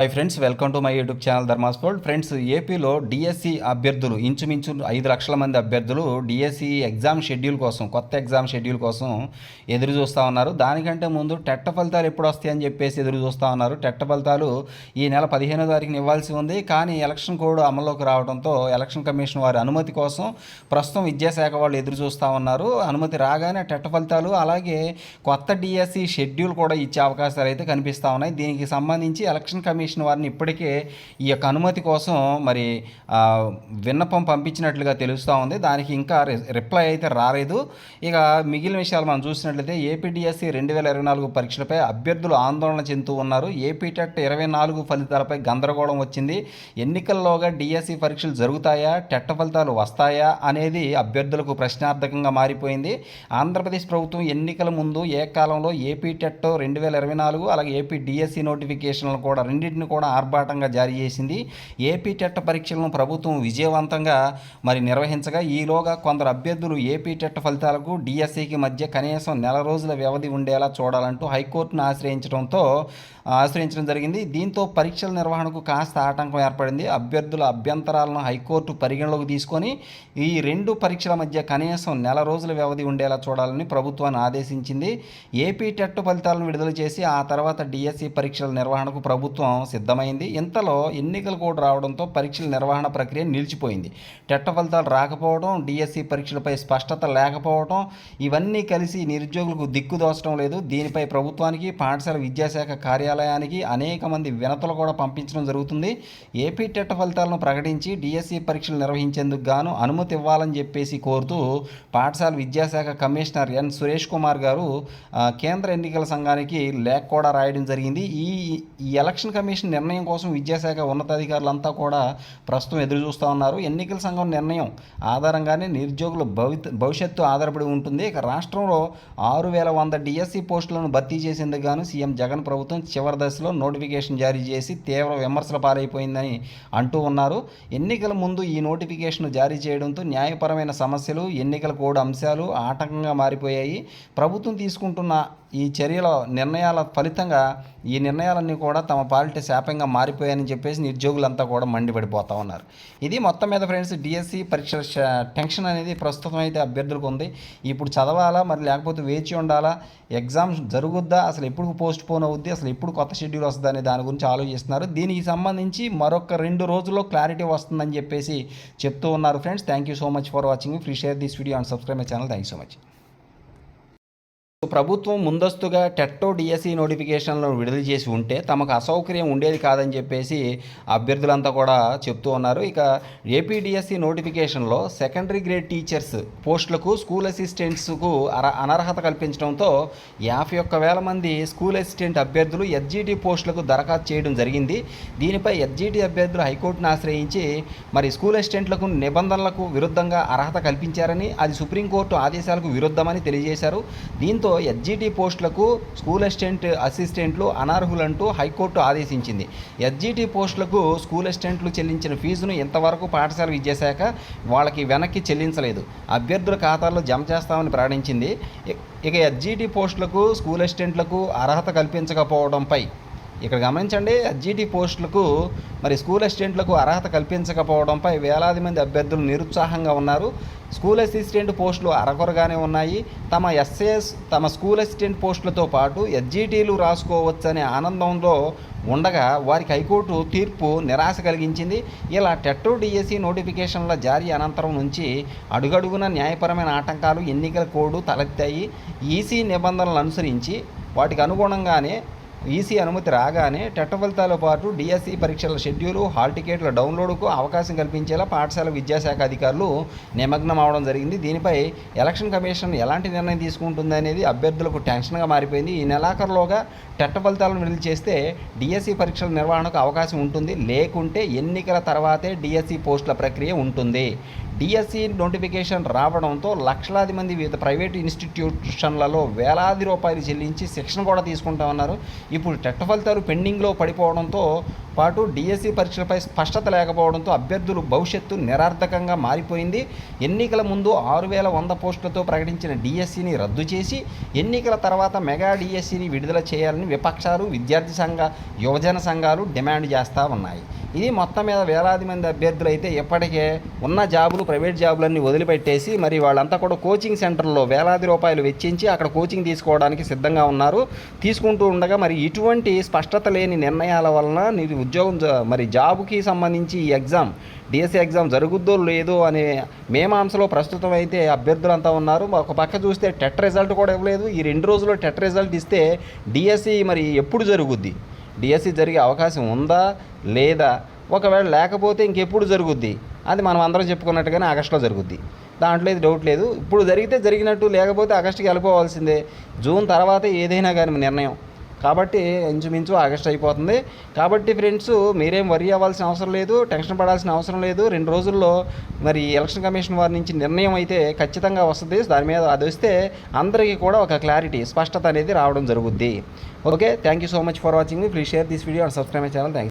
Hi friends welcome to my YouTube channel ధర్మాస్పోల్డ్ friends ఏపీలో DSC అభ్యర్థులు ఇంచుమించు ఐదు లక్షల మంది అభ్యర్థులు డిఎస్సి ఎగ్జామ్ షెడ్యూల్ కోసం కొత్త ఎగ్జామ్ షెడ్యూల్ కోసం ఎదురు చూస్తూ ఉన్నారు. దానికంటే ముందు టెట్ట ఫలితాలు ఎప్పుడు వస్తాయని చెప్పేసి ఎదురు చూస్తూ ఉన్నారు. టెట్ట ఫలితాలు ఈ నెల పదిహేనో తారీఖున ఇవ్వాల్సి ఉంది. కానీ ఎలక్షన్ కోడ్ అమల్లోకి రావడంతో ఎలక్షన్ కమిషన్ వారి అనుమతి కోసం ప్రస్తుతం విద్యాశాఖ వాళ్ళు ఎదురు చూస్తూ ఉన్నారు. అనుమతి రాగానే టెట్ట ఫలితాలు అలాగే కొత్త డిఎస్సి షెడ్యూల్ కూడా ఇచ్చే అవకాశాలు అయితే కనిపిస్తూ ఉన్నాయి. దీనికి సంబంధించి ఎలక్షన్ కమిషన్ వారిని ఇప్పటికే ఈ యొక్క అనుమతి కోసం మరి విన్నపం పంపించినట్లుగా తెలుస్తూ ఉంది. దానికి ఇంకా రిప్లై అయితే రాలేదు. ఇక మిగిలిన విషయాలు మనం చూసినట్లయితే ఏపీడిఎస్సి రెండు వేల ఇరవై నాలుగు పరీక్షలపై అభ్యర్థులు ఆందోళన చెందుతూ ఉన్నారు. ఏపీ టెట్ ఇరవై నాలుగు ఫలితాలపై గందరగోళం వచ్చింది. ఎన్నికల్లోగా డిఎస్సి పరీక్షలు జరుగుతాయా? టెట్ ఫలితాలు వస్తాయా? అనేది అభ్యర్థులకు ప్రశ్నార్థకంగా మారిపోయింది. ఆంధ్రప్రదేశ్ ప్రభుత్వం ఎన్నికల ముందు ఏకాలంలో ఏపీ టెట్ రెండు వేల ఇరవై నాలుగు అలాగే ఏపీ డిఎస్సి నోటిఫికేషన్లు కూడా రెండింటిని కూడా ఆర్భాటంగా జారీ చేసింది. ఏపీ టెట్ పరీక్షలను ప్రభుత్వం విజయవంతంగా మరి నిర్వహించగా ఈలోగా కొందరు అభ్యర్థులు ఏపీ టెట్ ఫలితాలకు డిఎస్సికి మధ్య కనీసం నెల రోజుల వ్యవధి ఉండేలా చూడాలంటూ హైకోర్టును ఆశ్రయించడంతో ఆశ్రయించడం జరిగింది. దీంతో పరీక్షల నిర్వహణకు కాస్త ఆటంకం ఏర్పడింది. అభ్యర్థుల అభ్యంతరాలను హైకోర్టు పరిగణలోకి తీసుకొని ఈ రెండు పరీక్షల మధ్య కనీసం నెల రోజుల వ్యవధి ఉండేలా చూడాలని ప్రభుత్వాన్ని ఆదేశించింది. ఏపీ టెట్ ఫలితాలను విడుదల చేసి ఆ తర్వాత డిఎస్సి పరీక్షల నిర్వహణకు ప్రభుత్వం సిద్ధమైంది. ఇంతలో ఎన్నికల కోడ్ రావడంతో పరీక్షల నిర్వహణ ప్రక్రియ నిలిచిపోయింది. టెట్ట ఫలితాలు రాకపోవడం డిఎస్సి పరీక్షలపై స్పష్టత లేకపోవడం ఇవన్నీ కలిసి నిరుద్యోగులకు దిక్కు దోచడం లేదు. దీనిపై ప్రభుత్వానికి పాఠశాల విద్యాశాఖ కార్యాలయానికి అనేక మంది వినతులు కూడా పంపించడం జరుగుతుంది. ఏపీ టెట్ట ఫలితాలను ప్రకటించి డిఎస్సి పరీక్షలు నిర్వహించేందుకు గాను అనుమతి ఇవ్వాలని చెప్పేసి కోరుతూ పాఠశాల విద్యాశాఖ కమిషనర్ ఎన్. సురేష్ కుమార్ గారు కేంద్ర ఎన్నికల సంఘానికి లేఖ కూడా రాయడం జరిగింది. ఈ ఎలక్షన్ కమిషన్ నిర్ణయం కోసం విద్యాశాఖ ఉన్నతాధికారులంతా కూడా ప్రస్తుతం ఎదురు చూస్తూ ఉన్నారు. ఎన్నికల సంఘం నిర్ణయం ఆధారంగానే నిరుద్యోగుల భవిత భవిష్యత్తు ఆధారపడి ఉంటుంది. ఇక రాష్ట్రంలో ఆరు వేల వంద డిఎస్సి పోస్టులను భర్తీ చేసేందుకు గాను సీఎం జగన్ ప్రభుత్వం చివరి దశలో నోటిఫికేషన్ జారీ చేసి తీవ్ర విమర్శల పాలైపోయిందని అంటూ ఉన్నారు. ఎన్నికల ముందు ఈ నోటిఫికేషన్ జారీ చేయడంతో న్యాయపరమైన సమస్యలు ఎన్నికల కోడ్ అంశాలు ఆటంకంగా మారిపోయాయి. ప్రభుత్వం తీసుకుంటున్న ఈ చర్యల నిర్ణయాల ఫలితంగా ఈ నిర్ణయాలన్నీ కూడా తమ పాలిట శాపంగా మారిపోయాయని చెప్పేసి నిరుద్యోగులంతా కూడా మండిపడిపోతూ ఉన్నారు. ఇది మొత్తం మీద ఫ్రెండ్స్ డిఎస్సి పరీక్షల టెన్షన్ అనేది ప్రస్తుతం అయితే అభ్యర్థులకు ఉంది. ఇప్పుడు చదవాలా మరి లేకపోతే వేచి ఉండాలా? ఎగ్జామ్ జరుగుద్దా? అసలు ఎప్పుడు పోస్ట్ పోన్ అవుద్ది? అసలు ఎప్పుడు కొత్త షెడ్యూల్ వస్తుంది అనే దాని గురించి ఆలోచిస్తున్నారు. దీనికి సంబంధించి మరొక రెండు రోజుల్లో క్లారిటీ వస్తుందని చెప్పేసి చెప్తూ ఉన్నారు friends. Thank you so much for watching free share this video and subscribe my channel thank you so much ప్రభుత్వం ముందస్తుగా టెట్టో డిఎస్సి నోటిఫికేషన్లను విడుదల చేసి ఉంటే తమకు అసౌకర్యం ఉండేది కాదని చెప్పేసి అభ్యర్థులంతా కూడా చెప్తూ ఉన్నారు. ఇక ఏపీ డిఎస్సి నోటిఫికేషన్లో సెకండరీ గ్రేడ్ టీచర్స్ పోస్టులకు స్కూల్ అసిస్టెంట్స్కు అర అనర్హత కల్పించడంతో యాభై ఒక్క వేల మంది స్కూల్ అసిస్టెంట్ అభ్యర్థులు ఎస్జీటీ పోస్టులకు దరఖాస్తు చేయడం జరిగింది. దీనిపై ఎస్జీటీ అభ్యర్థులు హైకోర్టును ఆశ్రయించి మరి స్కూల్ అసిస్టెంట్లకు నిబంధనలకు విరుద్ధంగా అర్హత కల్పించారని అది సుప్రీంకోర్టు ఆదేశాలకు విరుద్ధమని తెలియజేశారు. దీంతో ఎస్జీటీ పోస్టులకు స్కూల్ అసిస్టెంట్ అసిస్టెంట్లు అనర్హులంటూ హైకోర్టు ఆదేశించింది. ఎస్జీటీ పోస్టులకు స్కూల్ అసిస్టెంట్లు చెల్లించిన ఫీజును ఇంతవరకు పాఠశాల విద్యాశాఖ వాళ్ళకి వెనక్కి చెల్లించలేదు. అభ్యర్థుల ఖాతాల్లో జమ చేస్తామని ప్రకటించింది. ఇక ఎస్జీటీ పోస్టులకు స్కూల్ అసిస్టెంట్లకు అర్హత కల్పించకపోవడంపై ఇక్కడ గమనించండి ఎస్జీటీ పోస్టులకు మరి స్కూల్ అసిస్టెంట్లకు అర్హత కల్పించకపోవడంపై వేలాది మంది అభ్యర్థులు నిరుత్సాహంగా ఉన్నారు. స్కూల్ అసిస్టెంట్ పోస్టులు అరకొరగానే ఉన్నాయి. తమ ఎస్ఏఎస్ తమ స్కూల్ అసిస్టెంట్ పోస్టులతో పాటు ఎస్జీటీలు రాసుకోవచ్చనే ఆనందంలో ఉండగా వారికి హైకోర్టు తీర్పు నిరాశ కలిగించింది. ఇలా టెట్టో డిఎస్సి నోటిఫికేషన్ల జారీ అనంతరం నుంచి అడుగడుగున న్యాయపరమైన ఆటంకాలు ఎన్నికల కోడ్ తలెత్తాయి. ఈసీ నిబంధనలు అనుసరించి వాటికి అనుగుణంగానే ఈసీ అనుమతి రాగానే టెట్టఫలితాలతో పాటు డిఎస్సి పరీక్షల షెడ్యూలు హాల్ టికెట్ల డౌన్లోడ్కు అవకాశం కల్పించేలా పాఠశాల విద్యాశాఖ అధికారులు నిమగ్నం అవడం జరిగింది. దీనిపై ఎలక్షన్ కమిషన్ ఎలాంటి నిర్ణయం తీసుకుంటుంది అనేది అభ్యర్థులకు టెన్షన్గా మారిపోయింది. ఈ నెలాఖరులోగా టెట్ ఫలితాలను విడుదల చేస్తే డిఎస్సి పరీక్షల నిర్వహణకు అవకాశం ఉంటుంది. లేకుంటే ఎన్నికల తర్వాతే డిఎస్సి పోస్టుల ప్రక్రియ ఉంటుంది. డిఎస్సి నోటిఫికేషన్ రావడంతో లక్షలాది మంది వివిధ ప్రైవేట్ ఇన్స్టిట్యూషన్లలో వేలాది రూపాయలు చెల్లించి శిక్షణ కూడా తీసుకుంటా ఉన్నారు ఇప్పుడు టెట్ ఫలితాలు పెండింగ్లో పడిపోవడంతో పాటు డిఎస్సి పరీక్షలపై స్పష్టత లేకపోవడంతో అభ్యర్థులు భవిష్యత్తు నిరార్థకంగా మారిపోయింది. ఎన్నికల ముందు ఆరు వేల వంద పోస్టులతో ప్రకటించిన డిఎస్సిని రద్దు చేసి ఎన్నికల తర్వాత మెగా డిఎస్సిని విడుదల చేయాలని విపక్షాలు విద్యార్థి సంఘ యువజన సంఘాలు డిమాండ్ చేస్తూ ఉన్నాయి. ఇది మొత్తం మీద వేలాది మంది అభ్యర్థులు అయితే ఇప్పటికే ఉన్న జాబులు ప్రైవేట్ జాబులన్నీ వదిలిపెట్టేసి మరి వాళ్ళంతా కూడా కోచింగ్ సెంటర్లో వేలాది రూపాయలు వెచ్చించి అక్కడ కోచింగ్ తీసుకోవడానికి సిద్ధంగా ఉన్నారు. తీసుకుంటూ ఉండగా మరి ఇటువంటి స్పష్టత లేని నిర్ణయాల వలన నీది ఉద్యోగం మరి జాబుకి సంబంధించి ఈ ఎగ్జామ్ డిఎస్సీ ఎగ్జామ్ జరుగుద్దో లేదో అనే మేమాంసలో ప్రస్తుతం అయితే అభ్యర్థులంతా ఉన్నారు. ఒక పక్క చూస్తే టెట్ రిజల్ట్ కూడా ఇవ్వలేదు. ఈ రెండు రోజుల్లో టెట్ రిజల్ట్ ఇస్తే డిఎస్సి మరి ఎప్పుడు జరుగుద్ది? డిఎస్సి జరిగే అవకాశం ఉందా లేదా? ఒకవేళ లేకపోతే ఇంకెప్పుడు జరుగుద్ది? అది మనం అందరం చెప్పుకున్నట్టుగానే ఆగస్టులో జరుగుద్ది. దాంట్లో ఇది డౌట్ లేదు. ఇప్పుడు జరిగితే జరిగినట్టు లేకపోతే ఆగస్టుకి వెళ్ళిపోవాల్సిందే. జూన్ తర్వాత ఏదైనా కానీ నిర్ణయం. కాబట్టి ఇంచుమించు ఆగస్ట్ అయిపోతుంది. కాబట్టి ఫ్రెండ్స్ మీరేం వరి అవ్వాల్సిన అవసరం లేదు టెన్షన్ పడాల్సిన అవసరం లేదు. రెండు రోజుల్లో మరి ఎలక్షన్ కమిషన్ వారి నుంచి నిర్ణయం అయితే ఖచ్చితంగా వస్తుంది. దాని మీద అది వస్తే అందరికీ కూడా ఒక క్లారిటీ స్పష్టత అనేది రావడం జరుగుద్ది. Okay thank you so much for watching please share this video and subscribe my channel thank